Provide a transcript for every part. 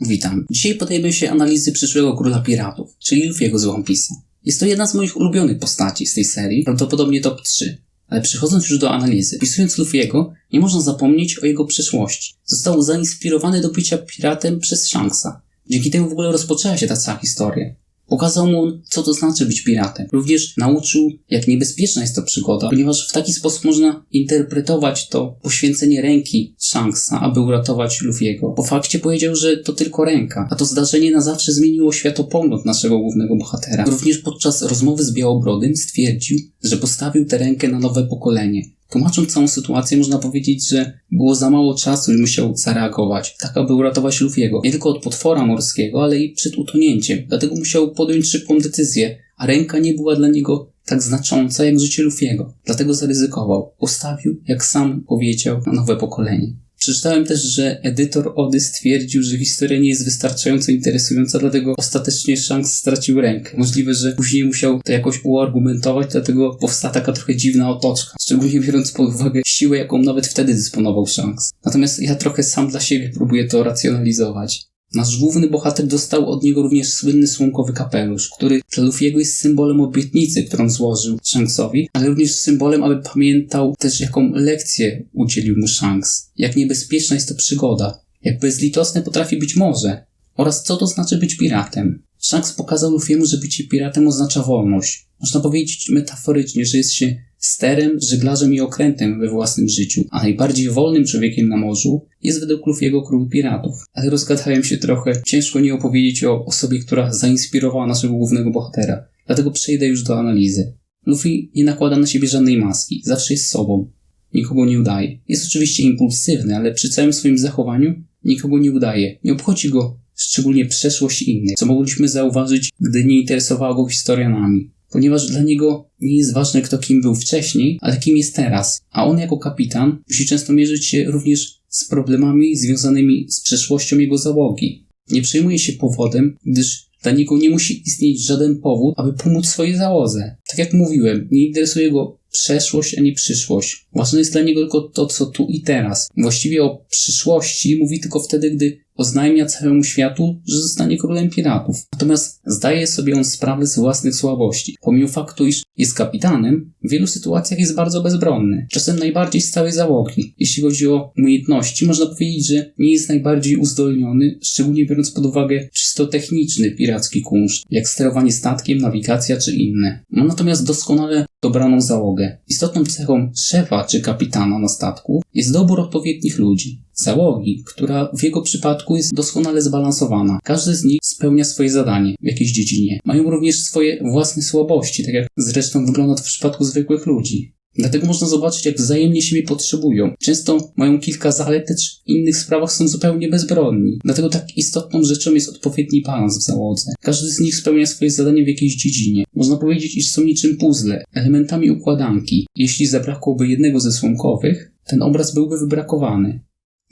Witam. Dzisiaj podejmę się analizy przyszłego króla piratów, czyli Luffy'ego z One Piece'a. Jest to jedna z moich ulubionych postaci z tej serii, prawdopodobnie top 3. Ale przechodząc już do analizy, pisując Luffy'ego, nie można zapomnieć o jego przeszłości. Został zainspirowany do bycia piratem przez Shanksa. Dzięki temu w ogóle rozpoczęła się ta cała historia. Pokazał mu co to znaczy być piratem. Również nauczył, jak niebezpieczna jest to przygoda, ponieważ w taki sposób można interpretować to poświęcenie ręki Shanksa, aby uratować Luffy'ego. Po fakcie powiedział, że to tylko ręka, a to zdarzenie na zawsze zmieniło światopogląd naszego głównego bohatera. Również podczas rozmowy z Białobrodym stwierdził, że postawił tę rękę na nowe pokolenie. Tłumacząc całą sytuację, można powiedzieć, że było za mało czasu i musiał zareagować, tak aby uratować Luffy'ego. Nie tylko od potwora morskiego, ale i przed utonięciem. Dlatego musiał podjąć szybką decyzję, a ręka nie była dla niego tak znacząca jak życie Luffy'ego. Dlatego zaryzykował. Postawił, jak sam powiedział, na nowe pokolenie. Przeczytałem też, że edytor Ody stwierdził, że historia nie jest wystarczająco interesująca, dlatego ostatecznie Shanks stracił rękę. Możliwe, że później musiał to jakoś uargumentować, dlatego powstała taka trochę dziwna otoczka. Szczególnie biorąc pod uwagę siłę, jaką nawet wtedy dysponował Shanks. Natomiast ja trochę sam dla siebie próbuję to racjonalizować. Nasz główny bohater dostał od niego również słynny słomkowy kapelusz, który dla Luffy'ego jest symbolem obietnicy, którą złożył Shanksowi, ale również symbolem, aby pamiętał też jaką lekcję udzielił mu Shanks. Jak niebezpieczna jest to przygoda, jak bezlitosne potrafi być morze oraz co to znaczy być piratem. Shanks pokazał Luffy'emu, że bycie piratem oznacza wolność. Można powiedzieć metaforycznie, że jest się sterem, żeglarzem i okrętem we własnym życiu, a najbardziej wolnym człowiekiem na morzu jest według Luffy'ego król piratów. Ale rozgadałem się trochę, ciężko nie opowiedzieć o osobie, która zainspirowała naszego głównego bohatera. Dlatego przejdę już do analizy. Luffy nie nakłada na siebie żadnej maski, zawsze jest sobą. Nikogo nie udaje. Jest oczywiście impulsywny, ale przy całym swoim zachowaniu nikogo nie udaje. Nie obchodzi go szczególnie przeszłość innych, co mogliśmy zauważyć, gdy nie interesowała go historia nami ponieważ dla niego nie jest ważne, kto kim był wcześniej, ale kim jest teraz. A on jako kapitan musi często mierzyć się również z problemami związanymi z przeszłością jego załogi. Nie przejmuje się powodem, gdyż dla niego nie musi istnieć żaden powód, aby pomóc swojej załodze. Tak jak mówiłem, nie interesuje go przeszłość ani przyszłość. Ważne jest dla niego tylko to, co tu i teraz. Właściwie o przyszłości mówi tylko wtedy, gdy oznajmia całemu światu, że zostanie królem piratów. Natomiast zdaje sobie on sprawę z własnych słabości. Pomimo faktu, iż jest kapitanem, w wielu sytuacjach jest bardzo bezbronny. Czasem najbardziej z całej załogi. Jeśli chodzi o umiejętności, można powiedzieć, że nie jest najbardziej uzdolniony, szczególnie biorąc pod uwagę czysto techniczny piracki kunszt, jak sterowanie statkiem, nawigacja czy inne. Ma natomiast doskonale dobraną załogę. Istotną cechą szefa czy kapitana na statku jest dobór odpowiednich ludzi. Załogi, która w jego przypadku jest doskonale zbalansowana. Każdy z nich spełnia swoje zadanie w jakiejś dziedzinie. Mają również swoje własne słabości, tak jak zresztą wygląda to w przypadku zwykłych ludzi. Dlatego można zobaczyć, jak wzajemnie siebie potrzebują. Często mają kilka zalet, lecz w innych sprawach są zupełnie bezbronni. Dlatego tak istotną rzeczą jest odpowiedni balans w załodze. Każdy z nich spełnia swoje zadanie w jakiejś dziedzinie. Można powiedzieć, iż są niczym puzzle, elementami układanki. Jeśli zabrakłoby jednego ze słomkowych, ten obraz byłby wybrakowany.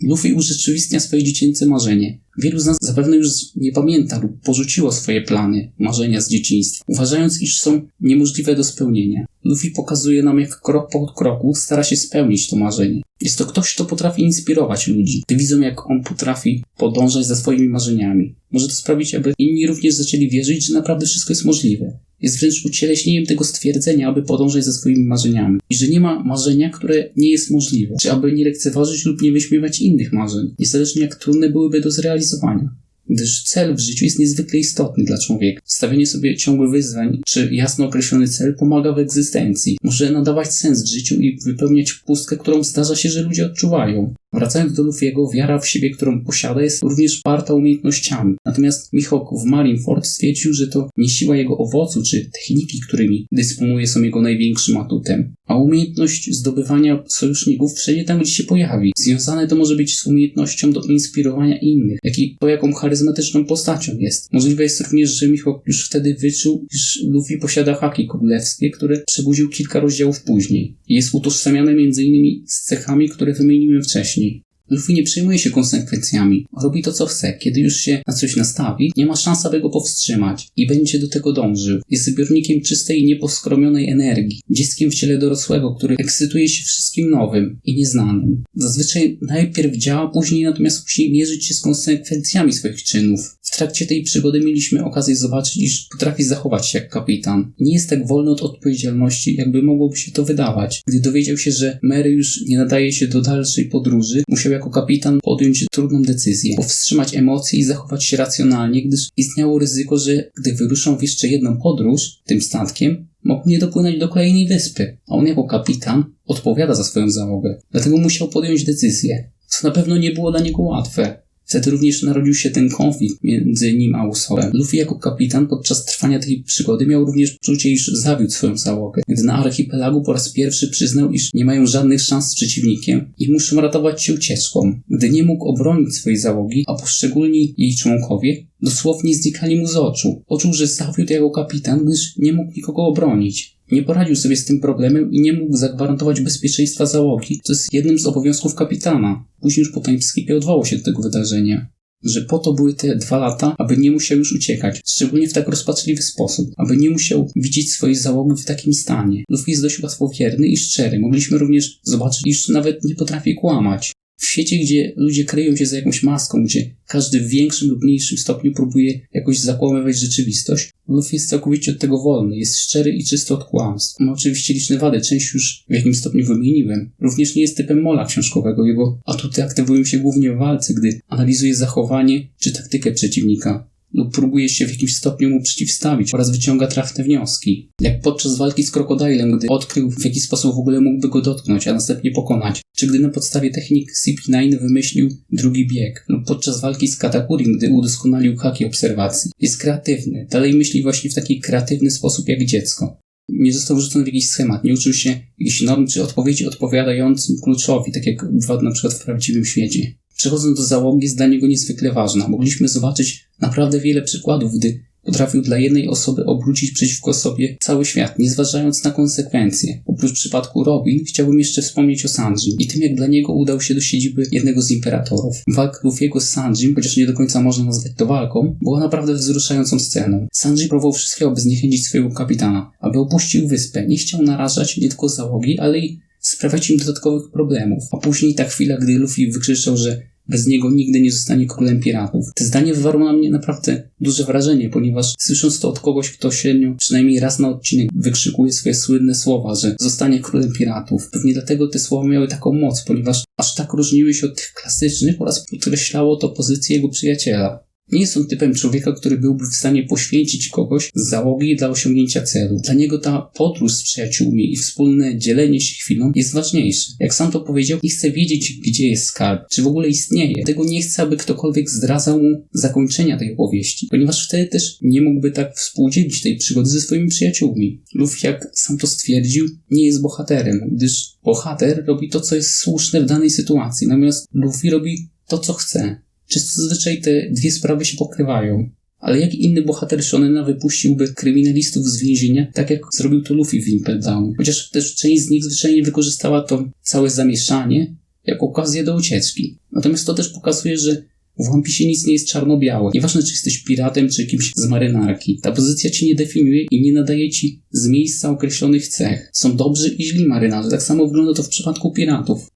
Luffy urzeczywistnia swoje dziecięce marzenie. Wielu z nas zapewne już nie pamięta lub porzuciło swoje plany, marzenia z dzieciństwa, uważając, iż są niemożliwe do spełnienia. Luffy pokazuje nam, jak krok po kroku stara się spełnić to marzenie. Jest to ktoś, kto potrafi inspirować ludzi, gdy widzą, jak on potrafi podążać za swoimi marzeniami. Może to sprawić, aby inni również zaczęli wierzyć, że naprawdę wszystko jest możliwe. Jest wręcz ucieleśnieniem tego stwierdzenia, aby podążać za swoimi marzeniami. I że nie ma marzenia, które nie jest możliwe. Czy aby nie lekceważyć lub nie wyśmiewać innych marzeń, niezależnie jak trudne byłyby do zrealizowania gdyż cel w życiu jest niezwykle istotny dla człowieka. Stawienie sobie ciągłych wyzwań czy jasno określony cel pomaga w egzystencji. Może nadawać sens życiu i wypełniać pustkę, którą zdarza się, że ludzie odczuwają. Wracając do Luffy'ego, wiara w siebie, którą posiada, jest również parta umiejętnościami. Natomiast Mihawk w Marineford stwierdził, że to nie siła jego owocu czy techniki, którymi dysponuje, są jego największym atutem, a umiejętność zdobywania sojuszników wszędzie tam, gdzie się pojawi. Związane to może być z umiejętnością do inspirowania innych, jak i to, jaką charyzmatyczną postacią jest. Możliwe jest również, że Mihawk już wtedy wyczuł, iż Luffy posiada haki królewskie, które przebudził kilka rozdziałów później. Jest utożsamiane m.in. z cechami, które wymieniłem wcześniej. see Luffy nie przejmuje się konsekwencjami. Robi to, co chce. Kiedy już się na coś nastawi, nie ma szans, aby go powstrzymać i będzie do tego dążył. Jest zbiornikiem czystej nieposkromionej energii. Dzieckiem w ciele dorosłego, który ekscytuje się wszystkim nowym i nieznanym. Zazwyczaj najpierw działa, później natomiast musi mierzyć się z konsekwencjami swoich czynów. W trakcie tej przygody mieliśmy okazję zobaczyć, iż potrafi zachować się jak kapitan. Nie jest tak wolny od odpowiedzialności, jakby mogłoby się to wydawać. Gdy dowiedział się, że Mary już nie nadaje się do dalszej podróży, musiał jako kapitan podjąć trudną decyzję. Powstrzymać emocje i zachować się racjonalnie, gdyż istniało ryzyko, że gdy wyruszą w jeszcze jedną podróż tym statkiem, mógł nie dopłynąć do kolejnej wyspy, a on jako kapitan odpowiada za swoją załogę. Dlatego musiał podjąć decyzję, co na pewno nie było dla niego łatwe. Wtedy również narodził się ten konflikt między nim a Usoppem. Luffy jako kapitan podczas trwania tej przygody miał również poczucie, iż zawiódł swoją załogę. Gdy na archipelagu po raz pierwszy przyznał, iż nie mają żadnych szans z przeciwnikiem i muszą ratować się ucieczką. Gdy nie mógł obronić swojej załogi, a poszczególni jej członkowie dosłownie znikali mu z oczu. Poczuł, że zawiódł jako kapitan, gdyż nie mógł nikogo obronić. Nie poradził sobie z tym problemem i nie mógł zagwarantować bezpieczeństwa załogi, co jest jednym z obowiązków kapitana. Później już po timeskipie odwołał się do tego wydarzenia. Że po to były te dwa lata, aby nie musiał już uciekać, szczególnie w tak rozpaczliwy sposób, aby nie musiał widzieć swojej załogi w takim stanie. Luffy jest dość łatwowierny i szczery. Mogliśmy również zobaczyć, iż nawet nie potrafi kłamać. W świecie, gdzie ludzie kryją się za jakąś maską, gdzie każdy w większym lub mniejszym stopniu próbuje jakoś zakłamywać rzeczywistość, Luffy jest całkowicie od tego wolny, jest szczery i czysty od kłamstw. Ma oczywiście liczne wady, część już w jakimś stopniu wymieniłem. Również nie jest typem mola książkowego, jego atuty aktywują się głównie w walce, gdy analizuje zachowanie czy taktykę przeciwnika lub próbuje się w jakimś stopniu mu przeciwstawić oraz wyciąga trafne wnioski. Jak podczas walki z krokodylem, gdy odkrył w jaki sposób w ogóle mógłby go dotknąć, a następnie pokonać, czy gdy na podstawie technik CP9 wymyślił drugi bieg, lub podczas walki z Katakurin, gdy udoskonalił haki obserwacji. Jest kreatywny, dalej myśli właśnie w taki kreatywny sposób jak dziecko. Nie został wrzucony w jakiś schemat, nie uczył się jakichś norm czy odpowiedzi odpowiadającym kluczowi, tak jak bywa na przykład w prawdziwym świecie. Przechodząc do załogi jest dla niego niezwykle ważna. Mogliśmy zobaczyć naprawdę wiele przykładów, gdy potrafił dla jednej osoby obrócić przeciwko sobie cały świat, nie zważając na konsekwencje. Oprócz przypadku Robin, chciałbym jeszcze wspomnieć o Sanji i tym, jak dla niego udał się do siedziby jednego z imperatorów. Walka Luffy'ego z Sanjim, chociaż nie do końca można nazwać to walką, była naprawdę wzruszającą sceną. Sanji próbował wszystkiego, aby zniechęcić swojego kapitana, aby opuścił wyspę. Nie chciał narażać nie tylko załogi, ale i sprawiać im dodatkowych problemów. A później ta chwila, gdy Luffy wykrzyczał, że bez niego nigdy nie zostanie królem piratów. To zdanie wywarło na mnie naprawdę duże wrażenie, ponieważ słysząc to od kogoś, kto średnio przynajmniej raz na odcinek wykrzykuje swoje słynne słowa, że zostanie królem piratów. Pewnie dlatego te słowa miały taką moc, ponieważ aż tak różniły się od tych klasycznych oraz podkreślało to pozycję jego przyjaciela. Nie jest on typem człowieka, który byłby w stanie poświęcić kogoś z załogi dla osiągnięcia celu. Dla niego ta podróż z przyjaciółmi i wspólne dzielenie się chwilą jest ważniejsze. Jak sam to powiedział, nie chce wiedzieć, gdzie jest skarb, czy w ogóle istnieje. Tego nie chce, aby ktokolwiek zdradzał mu zakończenia tej opowieści, ponieważ wtedy też nie mógłby tak współdzielić tej przygody ze swoimi przyjaciółmi. Luffy, jak sam to stwierdził, nie jest bohaterem, gdyż bohater robi to, co jest słuszne w danej sytuacji, natomiast Luffy robi to, co chce. Często zazwyczaj te dwie sprawy się pokrywają. Ale jak inny bohater Shonena wypuściłby kryminalistów z więzienia, tak jak zrobił to Luffy w Impel Down. Chociaż też część z nich zwyczajnie wykorzystała to całe zamieszanie jako okazję do ucieczki. Natomiast to też pokazuje, że w One Piece nic nie jest czarno-białe. Nieważne, czy jesteś piratem, czy kimś z marynarki. Ta pozycja ci nie definiuje i nie nadaje ci z miejsca określonych cech. Są dobrzy i źli marynarze. Tak samo wygląda to w przypadku piratów.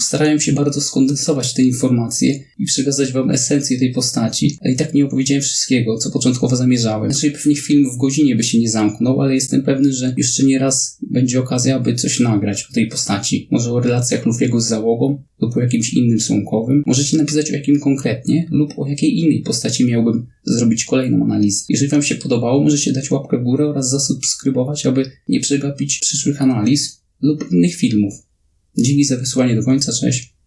Starałem się bardzo skondensować te informacje i przekazać wam esencję tej postaci, ale i tak nie opowiedziałem wszystkiego, co początkowo zamierzałem. Znaczy pewnie film w godzinie by się nie zamknął, ale jestem pewny, że jeszcze nie raz będzie okazja, aby coś nagrać o tej postaci. Może o relacjach Luffy'ego z załogą lub o jakimś innym słonkowym. Możecie napisać o jakim konkretnie lub o jakiej innej postaci miałbym zrobić kolejną analizę. Jeżeli wam się podobało, możecie dać łapkę w górę oraz zasubskrybować, aby nie przegapić przyszłych analiz lub innych filmów. Dzięki za wysłanie do końca, cześć.